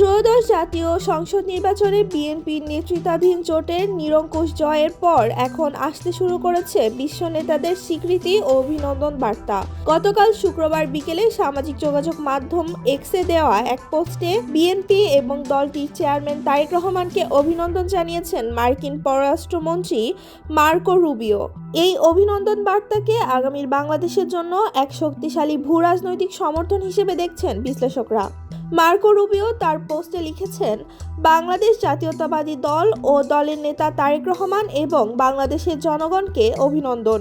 ত্রয়োদশ জাতীয় সংসদ নির্বাচনে বিএনপির নেতৃত্বাধীন জোটের নিরঙ্কুশ জয়ের পর এখন আসতে শুরু করেছে বিশ্ব নেতাদের স্বীকৃতি ও অভিনন্দন বার্তা। গতকাল শুক্রবার বিকেলে সামাজিক যোগাযোগ মাধ্যম এক্সে দেওয়া এক পোস্টে বিএনপি এবং দলটির চেয়ারম্যান তারেক রহমানকে অভিনন্দন জানিয়েছেন মার্কিন পররাষ্ট্রমন্ত্রী মার্কো রুবিও। এই অভিনন্দন বার্তাকে আগামীর বাংলাদেশের জন্য এক শক্তিশালী ভূ রাজনৈতিক সমর্থন হিসেবে দেখছেন বিশ্লেষকরা। মার্কো রুবিও তার পোস্টে লিখেছেন, বাংলাদেশ জাতীয়তাবাদী দল ও দলের নেতা তারেক রহমান এবং বাংলাদেশের জনগণকে অভিনন্দন।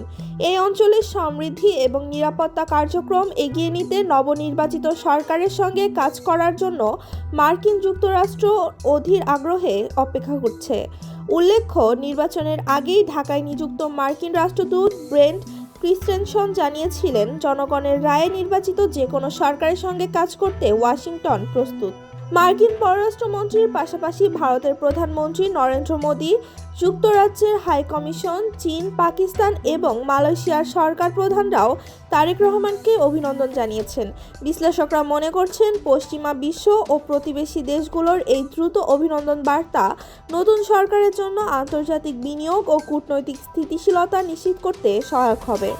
এই অঞ্চলের সমৃদ্ধি এবং নিরাপত্তা কার্যক্রম এগিয়ে নিতে নবনির্বাচিত সরকারের সঙ্গে কাজ করার জন্য মার্কিন যুক্তরাষ্ট্র অধীর আগ্রহে অপেক্ষা করছে। উল্লেখ্য, নির্বাচনের আগেই ঢাকায় নিযুক্ত মার্কিন রাষ্ট্রদূত ব্রেন্ট ক্রিস্টেনসন জানিয়েছিলেন, জনগণের রায়ে নির্বাচিত যে কোনো সরকারের সঙ্গে কাজ করতে ওয়াশিংটন প্রস্তুত। মার্কিন পররাষ্ট্রমন্ত্রীর পাশাপাশি ভারতের প্রধানমন্ত্রী নরেন্দ্র মোদী, যুক্তরাজ্যের হাই কমিশন, চীন, পাকিস্তান এবং মালয়েশিয়ার সরকার প্রধানরাও তারেক রহমানকে অভিনন্দন জানিয়েছেন। বিশ্লেষকরা মনে করছেন, পশ্চিমা বিশ্ব ও প্রতিবেশী দেশগুলোর এই দ্রুত অভিনন্দন বার্তা নতুন সরকারের জন্য আন্তর্জাতিক বিনিয়োগ ও কূটনৈতিক স্থিতিশীলতা নিশ্চিত করতে সহায়ক হবে।